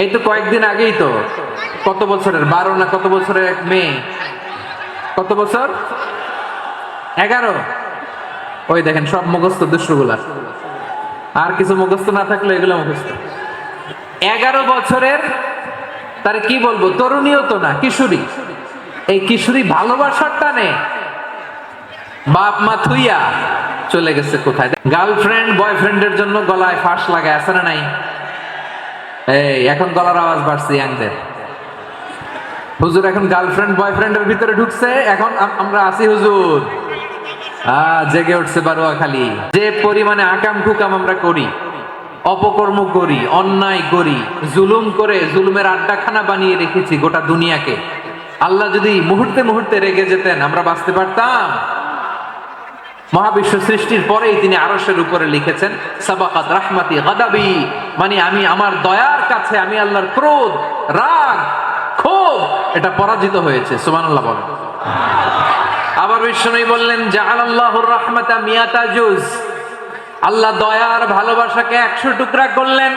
এই তো কয়েকদিন আগেই তো। কত বছরের? বারো না কত বছরের এক মেয়ে? কত বছর? এগারো। ওই দেখেন, সব মুখস্থ দুষ্টগুলা আর কিছু মুখস্থ না থাকলে এগুলো মুখস্থ। এগারো বছরের তার কি বলব? তরুণীও তো না, কিশোরী। এই কিশোরী ভালোবাসার টানে বাপ মা থুইয়া চলে গেছে কোথায়? গার্লফ্রেন্ড, বয়ফ্রেন্ডের জন্য গলায় ফাঁস লাগায়, আছে না নাই? এই, এখন গলার আওয়াজ বাড়ছে ইয়াংদের। হুজুর, এখন গার্লফ্রেন্ড বয়ফ্রেন্ডের ভিতরে ঢুকছে। এখন আমরা আছি হুজুর। জেগে উঠছে বারোয়া খালি যে পরিমাণে আকাম ঠুকাম আমরা করি, অপকর্ম করি, অন্যায় করি, জুলুম করে জুলুমের আড্ডাখানা বানিয়ে রেখেছি গোটা দুনিয়াকে। আল্লাহ যদি মুহূর্তে মুহূর্তে রেগে যেতেন, আমরা বাঁচতে পারতাম। মহাবিশ্ব সৃষ্টির পরেই তিনি আরশের উপরে লিখেছেন, সাবাকাত রাহমাতি গাদাবি। মানে আমি আমার দয়ার কাছে, আমি আল্লাহর ক্রোধ, রাগ, ক্ষোভ, এটা পরাজিত হয়েছে। সুবহানাল্লাহ বলেন। আবার বিষ্ণু বললেন জাআলাল্লাহুর রাহমাতা মিয়াতা জুজ। আল্লাহ দয়ার ভালোবাসাকে একশো টুকরা করলেন।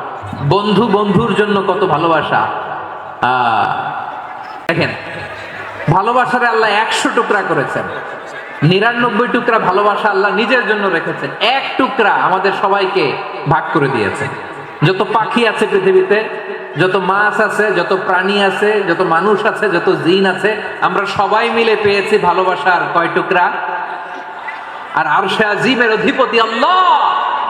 বন্ধু বন্ধুর জন্য কত ভালোবাসা। দেখেন, ভালোবাসারে আল্লাহ একশো টুকরা করেছেন। নিরানব্বই টুকরা ভালোবাসা আল্লাহ নিজের জন্য রেখেছেন। এক টুকরা আমাদের সবাইকে ভাগ করে দিয়েছেন। যত পাখি আছে পৃথিবীতে, যত মাছ আছে, যত প্রাণী আছে, যত মানুষ আছে, যত জিন আছে, আমরা সবাই মিলে পেয়েছি ভালোবাসার কয় টুকরা? আর আরশে আজিমের অধিপতি আল্লাহ!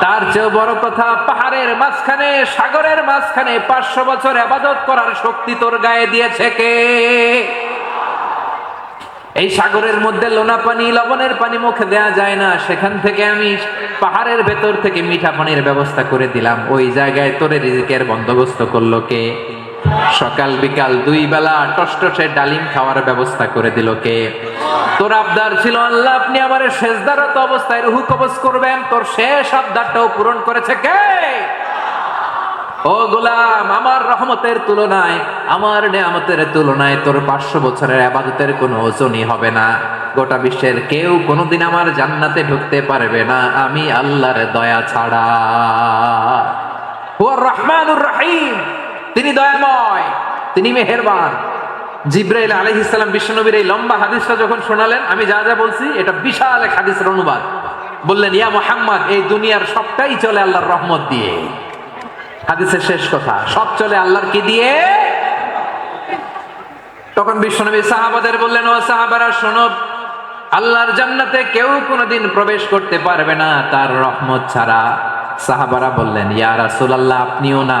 তার চেয়ে বড় কথা, পাহাড়ের মাঝখানে, সাগরের মাঝখানে পাঁচশো বছর আবাদত করার শক্তি তোর গায়ে দিয়েছে কে? এই সাগরের মধ্যে লোনা পানি, লবণের পানি মুখে দেয়া যায় না। সেখান থেকে আমি পাহাড়ের ভেতর থেকে মিঠা পানির ব্যবস্থা করে দিলাম। ওই জায়গায় তোরে রিজিকের বন্দোবস্ত করল কে? সকাল বিকাল দুই বেলা টসটসে ডালিম খাওয়ার ব্যবস্থা করে দিল কে? তোর আবদার ছিল আল্লাহ, আপনি আমার শেষদারত অবস্থায় রুহু কবজ করবেন। তোর শেষ আবদারটাও পূরণ করেছে কে? ও গোলাম, আমার রহমতের তুলনায়, আমার নেয়ামতের তুলনায় তোর পাঁচশো বছরের আবাদতের কোনো ওজনই হবে না। গোটা বিশ্বের কেউ কোনোদিন আমার জান্নাতে ঢুকতে পারবে না, আমি আল্লাহর দয়া ছাড়া। হুয়ার রহমানুর রহিম। তিনি দয়াময়, তিনি মেহেরবান। জিব্রাইল আলাইহিস সালাম বিশ্বনবীর এই লম্বা হাদিসটা যখন শোনালেন, আমি যা যা বলছি, এটা বিশাল এক হাদিসের অনুবাদ। বললেন, ইয়া মোহাম্মদ, এই দুনিয়ার সবটাই চলে আল্লাহর রহমত দিয়ে। হাদিসের শেষ কথা, সব চলে আল্লাহর কি দিয়ে? তখন বিশ্বনবী সাহাবাদের বললেন, ও সাহাবারা, শোনো, আল্লাহর জান্নাতে কেউ কোনোদিন প্রবেশ করতে পারবে না তার রহমত ছাড়া। সাহাবারা বললেন, ইয়া রাসূলুল্লাহ, আপনিও না।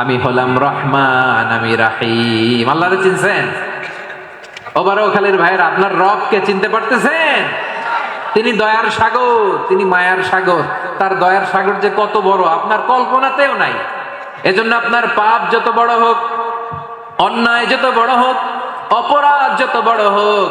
আমি হলাম রহমান, আমি রাহিম। আল্লাহরে চিনছেন? ওবারও খালির ভাইয়ের, আপনার রবকে চিনতে পারতেছেন? তিনি দয়ার সাগর, তিনি মায়ার সাগর। তার দয়ার সাগর যে কত বড়, আপনার কল্পনাতেও নাই। এজন্য আপনার পাপ যত বড় হোক, অন্যায় যত বড় হোক, অপরাধ যত বড় হোক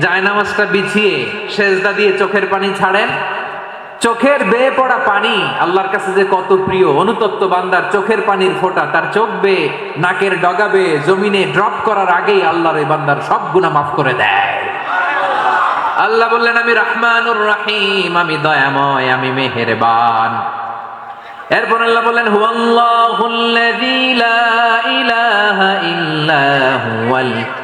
জায়নামাজটা বিছিয়ে, সেজদা দিয়ে চোখের পানি ছাড়েন। চোখের বেয়ে পড়া পানি, আল্লাহর কাছে যে কত প্রিয়, অনুতপ্ত বান্দার চোখের পানির ফোঁটা, তার চোখ বেয়ে, নাকের ডগাবে জমিনে ড্রপ করার আগেই আল্লাহর এই বান্দার সব গুণা মাফ করে দেয়। আল্লাহ বললেন, আমি রহমানুর রাহিম, আমি দয়াময়, আমি মেহেরবান। এরপর আল্লাহ বললেন, হুয়াল্লাহুল্লাযী লা ইলাহা ইল্লা হুয়াল